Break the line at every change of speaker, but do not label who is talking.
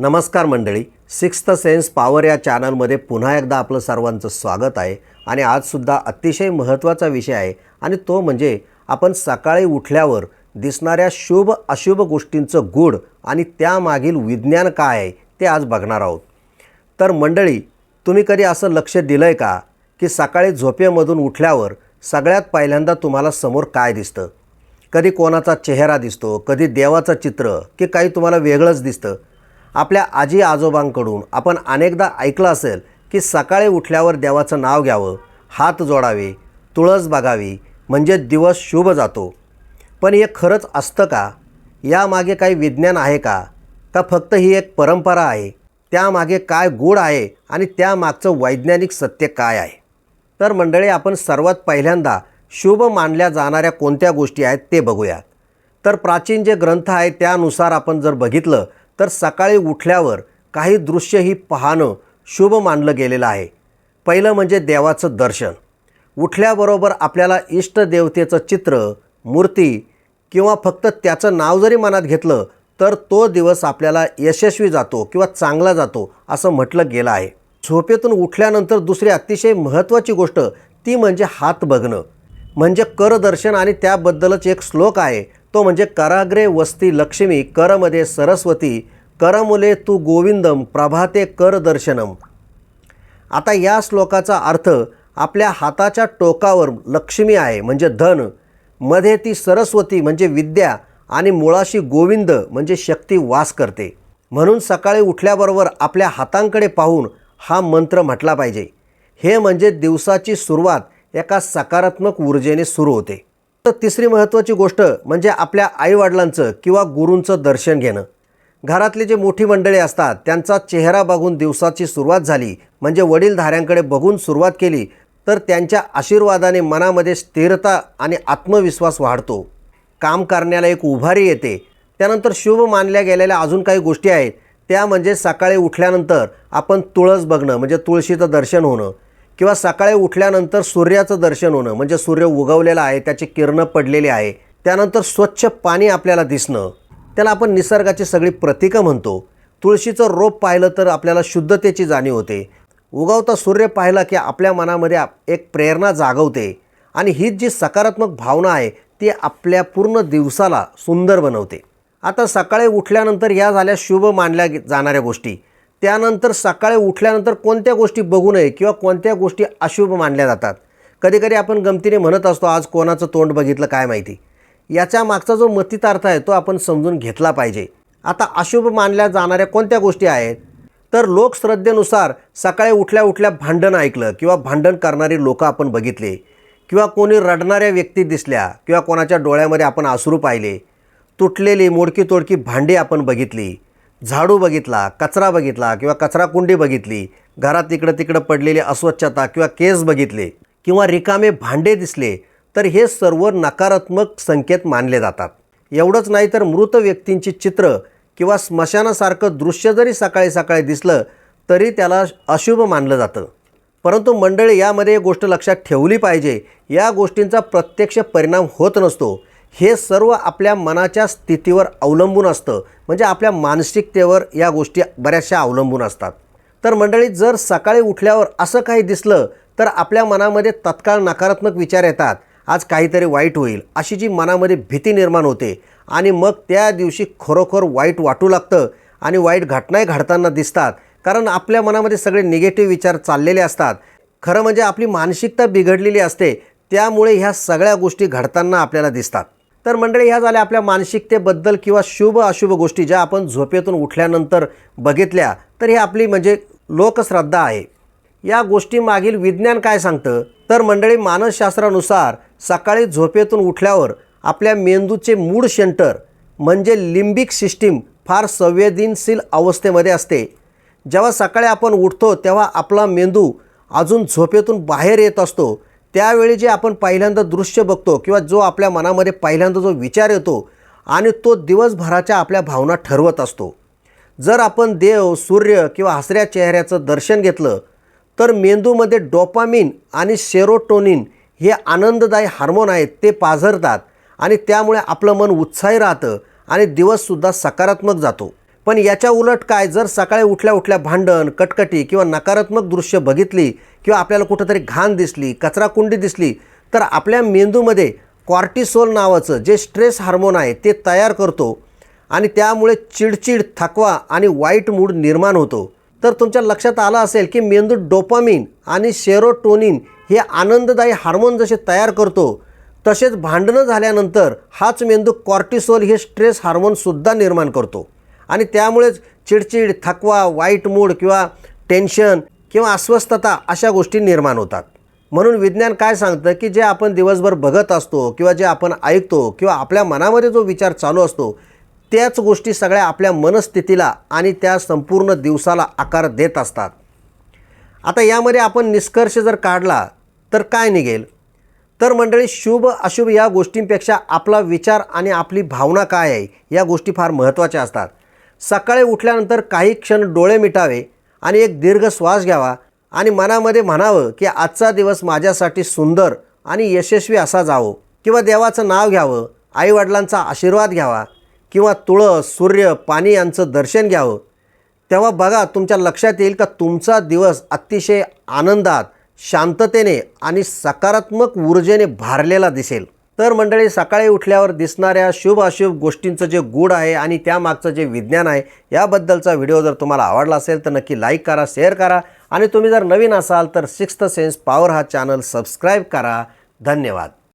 नमस्कार मंडळी sixth sense power या चॅनलमध्ये पुन्हा एकदा आपलं सर्वांचं स्वागत आहे आणि आजसुद्धा अतिशय महत्त्वाचा विषय आहे आणि तो म्हणजे आपण सकाळी उठल्यावर दिसणाऱ्या शुभ अशुभ गोष्टींचं गूढ आणि त्यामागील विज्ञान काय आहे ते आज बघणार आहोत. तर मंडळी तुम्ही कधी असं लक्ष दिलं आहे का की सकाळी झोपेमधून उठल्यावर सगळ्यात पहिल्यांदा तुम्हाला समोर काय दिसतं? कधी कोणाचा चेहरा दिसतो कधी देवाचं चित्र की काही तुम्हाला वेगळंच दिसतं? आपल्या आजी आजोबांकडून आपण अनेकदा ऐकलं असेल की सकाळी उठल्यावर देवाचं नाव घ्यावं हात जोडावे तुळस बघावी म्हणजे दिवस शुभ जातो. पण हे खरंच असतं का? यामागे काही विज्ञान आहे का? का फक्त ही एक परंपरा आहे? त्यामागे काय गूढ आहे आणि त्यामागचं वैज्ञानिक सत्य काय आहे? तर मंडळी आपण सर्वात पहिल्यांदा शुभ मानल्या जाणाऱ्या कोणत्या गोष्टी आहेत ते बघूयात. तर प्राचीन जे ग्रंथ आहेत त्यानुसार आपण जर बघितलं तर सकाळी उठल्यावर काही दृश्य ही पाहणं शुभ मानलं गेलेलं आहे. पहिलं म्हणजे देवाचं दर्शन. उठल्याबरोबर आपल्याला इष्टदेवतेचं चित्र मूर्ती किंवा फक्त त्याचं नाव जरी मनात घेतलं तर तो दिवस आपल्याला यशस्वी जातो किंवा चांगला जातो असं म्हटलं गेलं आहे. झोपेतून उठल्यानंतर दुसरी अतिशय महत्त्वाची गोष्ट ती म्हणजे हात बघणं. म्हणजे करदर्शन आणि त्याबद्दलच एक श्लोक आहे तो म्हणजे कराग्रे वस्ती लक्ष्मी करमध्ये सरस्वती करमुले तू गोविंदम प्रभाते कर दर्शनम. आता या श्लोकाचा अर्थ आपल्या हाताच्या टोकावर लक्ष्मी आहे म्हणजे धन. मध्ये ती सरस्वती म्हणजे विद्या आणि मुळाशी गोविंद म्हणजे शक्ती वास करते. म्हणून सकाळी उठल्याबरोबर आपल्या हातांकडे पाहून हा मंत्र म्हटला पाहिजे. हे म्हणजे दिवसाची सुरुवात एका सकारात्मक ऊर्जेने सुरू होते. तर तिसरी महत्त्वाची गोष्ट म्हणजे आपल्या आईवडिलांचं किंवा गुरूंचं दर्शन घेणं. घरातले जे मोठी मंडळी असतात त्यांचा चेहरा बघून दिवसाची सुरुवात झाली. म्हणजे वडीलधाऱ्यांकडे बघून सुरुवात केली तर त्यांच्या आशीर्वादाने मनामध्ये स्थिरता आणि आत्मविश्वास वाढतो. काम करण्याला एक उभारी येते. त्यानंतर शुभ मानल्या गेलेल्या अजून काही गोष्टी आहेत. त्या म्हणजे सकाळी उठल्यानंतर आपण तुळस बघणं म्हणजे तुळशीचं दर्शन होणं. किंवा सकाळी उठल्यानंतर सूर्याचं दर्शन होणं म्हणजे सूर्य उगवलेला आहे त्याची किरणं पडलेली आहे त्यानंतर स्वच्छ पाणी आपल्याला दिसणं त्याला आपण निसर्गाची सगळी प्रतीकं म्हणतो. तुळशीचं रोप पाहिलं तर आपल्याला शुद्धतेची जाणीव होते. उगवता सूर्य पाहिला की आपल्या मनामध्ये एक प्रेरणा जागवते आणि हीच जी सकारात्मक भावना आहे ती आपल्या पूर्ण दिवसाला सुंदर बनवते. आता सकाळी उठल्यानंतर या झाल्या शुभ मानल्या गे- जाणाऱ्या गोष्टी. त्यानंतर सकाळी उठल्यानंतर कोणत्या गोष्टी बघू नये किंवा कोणत्या गोष्टी अशुभ मानल्या जातात? कधीकधी आपण गमतीने म्हणत असतो आज कोणाचं तोंड बघितलं काय माहिती? याच्या मागचा जो मतितार्थ आहे तो आपण समजून घेतला पाहिजे. आता अशुभ मानल्या जाणाऱ्या कोणत्या गोष्टी आहेत? तर लोकश्रद्धेनुसार सकाळी उठल्या उठल्या भांडण ऐकलं किंवा भांडण करणारी लोकं आपण बघितले किंवा कोणी रडणाऱ्या व्यक्ती दिसल्या किंवा कोणाच्या डोळ्यामध्ये आपण आसरू पाहिले तुटलेली मोडकी तोडकी भांडी आपण बघितली झाडू बघितला कचरा बघितला किंवा कचरा कुंडी बघितली घरात इकडं तिकडं पडलेली अस्वच्छता किंवा केस बघितले किंवा रिकामे भांडे दिसले तर हे सर्व नकारात्मक संकेत मानले जातात. एवढंच नाही तर मृत व्यक्तींची चित्र किंवा स्मशानासारखं दृश्य जरी सकाळी सकाळी दिसलं तरी त्याला अशुभ मानलं जातं. परंतु मंडळी यामध्ये गोष्ट लक्षात ठेवली पाहिजे या गोष्टींचा प्रत्यक्ष परिणाम होत नसतो. हे सर्व आपल्या मनाच्या स्थितीवर अवलंबून असतं. म्हणजे आपल्या मानसिकतेवर या गोष्टी बऱ्याचशा अवलंबून असतात. तर मंडळी जर सकाळी उठल्यावर असं काही दिसलं तर आपल्या मनामध्ये तत्काळ नकारात्मक विचार येतात. आज काहीतरी वाईट होईल अशी जी मनामध्ये भीती निर्माण होते. आणि मग त्या दिवशी खरोखर वाईट वाटू लागतं आणि वाईट घटनाही घडताना दिसतात. कारण आपल्या मनामध्ये सगळे निगेटिव्ह विचार चाललेले असतात. खरं म्हणजे आपली मानसिकता बिघडलेली असते. त्यामुळे ह्या सगळ्या गोष्टी घडताना आपल्याला दिसतात. तर मंडळी ह्या झाल्या आपल्या मानसिकतेबद्दल किंवा शुभ अशुभ गोष्टी ज्या आपण झोपेतून उठल्यानंतर बघितल्या तर ही आपली म्हणजे लोकश्रद्धा आहे. या गोष्टीमागील विज्ञान काय सांगतं? तर मंडळी मानसशास्त्रानुसार सकाळी झोपेतून उठल्यावर आपल्या मेंदूचे मूड सेंटर म्हणजे लिंबिक सिस्टीम फार संवेदनशील अवस्थेमध्ये असते. जेव्हा सकाळी आपण उठतो तेव्हा आपला मेंदू अजून झोपेतून बाहेर येत असतो. त्यावेळी जे आपण पहिल्यांदा दृश्य बघतो किंवा जो आपल्या मनामध्ये पहिल्यांदा जो विचार येतो आणि तो दिवसभराच्या आपल्या भावना ठरवत असतो. जर आपण देव सूर्य किंवा हसऱ्या चेहऱ्याचं दर्शन घेतलं तर मेंदूमध्ये डोपामिन आणि सेरोटोनिन हे आनंददायी हार्मोन आहेत ते पाझरतात आणि त्यामुळे आपलं मन उत्साही राहतं आणि दिवससुद्धा सकारात्मक जातो. पण याच्या उलट काय जर सकाळी उठल्या उठल्या भांडण कटकटी किंवा नकारात्मक दृश्य बघितली किंवा आपल्याला कुठंतरी घाण दिसली कचराकुंडी दिसली तर आपल्या मेंदूमध्ये कॉर्टिसोल नावाचं जे स्ट्रेस हार्मोन आहे ते तयार करतो आणि त्यामुळे चिडचिड थकवा आणि वाईट मूड निर्माण होतो. तर तुमच्या लक्षात आलं असेल की मेंदू डोपामिन आणि सेरोटोनिन हे आनंददायी हार्मोन जसे तयार करतो तसेच भांडणं झाल्यानंतर हाच मेंदू कॉर्टिसोल हे स्ट्रेस हार्मोनसुद्धा निर्माण करतो. आणि त्यामुळेच चिडचिड थकवा वाईट मूड किंवा टेन्शन किंवा अस्वस्थता अशा गोष्टी निर्माण होतात. म्हणून विज्ञान काय सांगतं की जे आपण दिवसभर बघत असतो किंवा जे आपण ऐकतो किंवा आपल्या मनामध्ये जो विचार चालू असतो त्याच गोष्टी सगळ्या आपल्या मनस्थितीला आणि त्या संपूर्ण दिवसाला आकार देत असतात. आता यामध्ये आपण निष्कर्ष जर काढला तर काय निघेल? तर मंडळी शुभ अशुभ या गोष्टींपेक्षा आपला विचार आणि आपली भावना काय आहे या गोष्टी फार महत्त्वाच्या असतात. सकाळी उठल्यानंतर काही क्षण डोळे मिटावे आणि एक दीर्घ श्वास घ्यावा आणि मनामध्ये म्हणावं की आजचा दिवस माझ्यासाठी सुंदर आणि यशस्वी असा जावो. किंवा देवाचं नाव घ्यावं आईवडिलांचा आशीर्वाद घ्यावा किंवा तुळस सूर्य पाणी यांचं दर्शन घ्यावं. तेव्हा बघा तुमच्या लक्षात येईल का तुमचा दिवस अतिशय आनंदात शांततेने आणि सकारात्मक ऊर्जेने भारलेला दिसेल. तर मंडळी सकाळी उठल्यावर दिसणाऱ्या शुभ अशुभ गोष्टींचं जे गूढ आहे आणि त्यामागचं जे विज्ञान आहे याबद्दलचा व्हिडिओ जर तुम्हाला आवडला असेल तर नक्की लाईक करा शेअर करा. आणि तुम्ही जर नवीन असाल तर सिक्स्थ सेन्स पॉवर हा चॅनल सबस्क्राईब करा. धन्यवाद.